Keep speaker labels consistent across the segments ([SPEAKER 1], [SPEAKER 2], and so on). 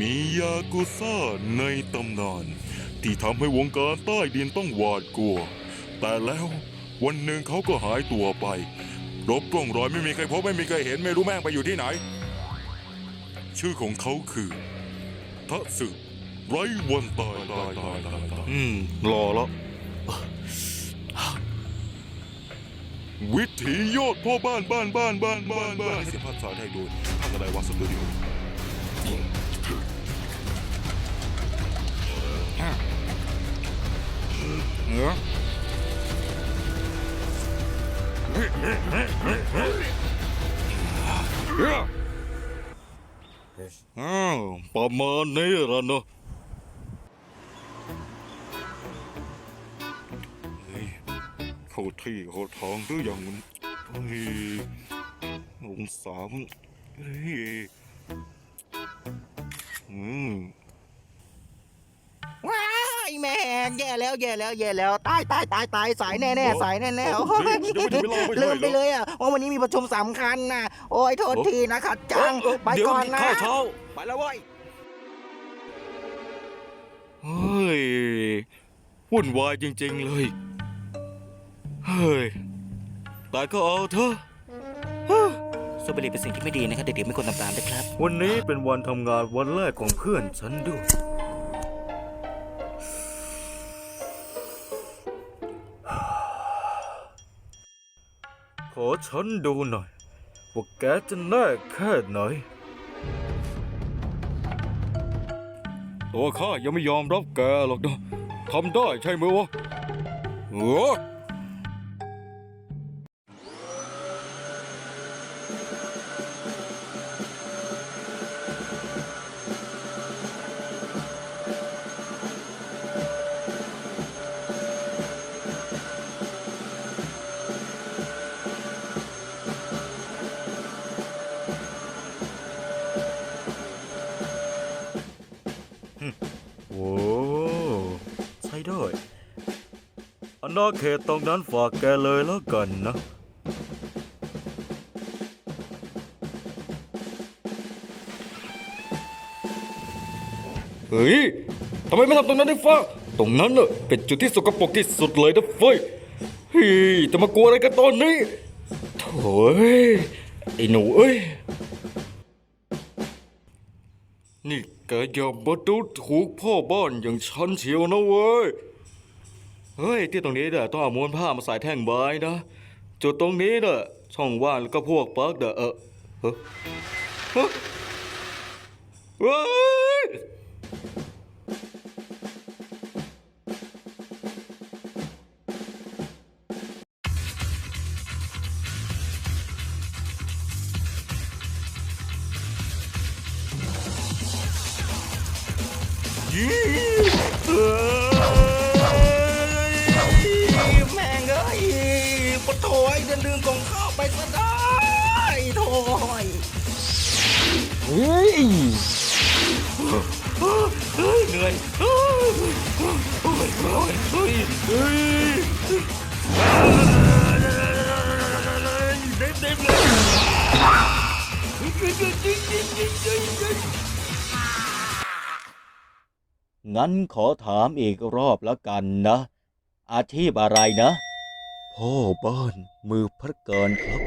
[SPEAKER 1] มียากุซ่าในตำนาน ที่ทำให้วงการใต้ดินต้องหวาดกลัว แต่แล้ววันหนึ่งเขาก็หายตัวไป รบกล้องรอยไม่มีใครพบไม่มีใครเห็นไม่รู้แม่งไปอยู่ที่ไหน ชื่อของเขาคือทะสึไรวันตายตายตายตายตาย
[SPEAKER 2] อืมรอแล้ว
[SPEAKER 1] วิถียอดพ่อบ้านบ้านบ้านบ้านบ้านบ้านให้เสียงภาษาไทยโดยภาคอะไรวะสตูดิโอ
[SPEAKER 2] อ้าวประมาณนี้ละเนอะ
[SPEAKER 1] เฮ้ยเข้าที่เข้าทางหรือยังนเฮ้ยองศามันเฮ้ยอืมา
[SPEAKER 3] ยแม่แย่แล้วแย่แล้วแย่แล้วตายตายตายตายสายแน่แน่สายแน่แน่โอ้ยลืมไปเลยอะว่าวันนี้มีประชุมสำคัญนะโอ้ยโทษทีนะขัดจังไปก่อนนะ
[SPEAKER 2] เดี๋ยวข้าวเช้า
[SPEAKER 3] ไปแล้วเว้ย
[SPEAKER 2] เฮ้ยวุ่นวายจริง ๆ เลยเฮ้ยแต่ก็เอาเถอะ
[SPEAKER 3] สูบบุหรี่เป็นสิ่งที่ไม่ดีนะครับเด็กๆไม่ควรทำตามนะครับ
[SPEAKER 2] วันนี้เป็นวันทำงานวันแรกของเพื่อนฉันด้วย ขอฉันดูหน่อย ว่าแกจะแน่แค่ไหน ตัวข้ายังไม่ยอมรับแกหรอกนะทำได้ใช่ไหมวะเออ โอ้ใช่ได้อาณาเขตตรงนั้นฝากแกเลยแล้วกันนะเฮ้ยทำไมไม่ทำตรงนั้นได้ฟ้าตรงนั้นเน่ะเป็นจุดที่สกปรกที่สุดเลยนะเฟ้ยเฮ้ยจะมากลัวอะไรกันตอนนี้โถ่เอ้ยไอ้หนูเอ้ยนี่ กอย่ามาดูถูกพ่อบ้านอย่างฉันเชียวนะเว้ย เฮ้ย ที่ตรงนี้เนี่ยต้องเอาม้วนผ้ามาใส่แท่งไม้นะ จุดตรงนี้เนี่ยช่องว่างแล้วก็พวกปลั๊กเด้อเออเฮ้ย
[SPEAKER 3] แม่งเอ้ยปะโถยเดินลืมกล่องข้าวไปซะได้โถย
[SPEAKER 2] เฮ้ยเหนื่อยเฮ้ยเฮ้ยเฮ้ยเฮ้ย
[SPEAKER 4] งั้นขอถามอีกรอบแล้วกันนะ อาชีพอะไรนะ พ่อบ้านมือพระเกินครับ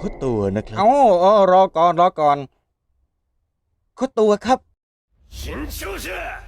[SPEAKER 4] ขอตัวนะครับ
[SPEAKER 3] เอาเออรอก่อนรอก่อนข้อตัวครับ
[SPEAKER 5] 行就是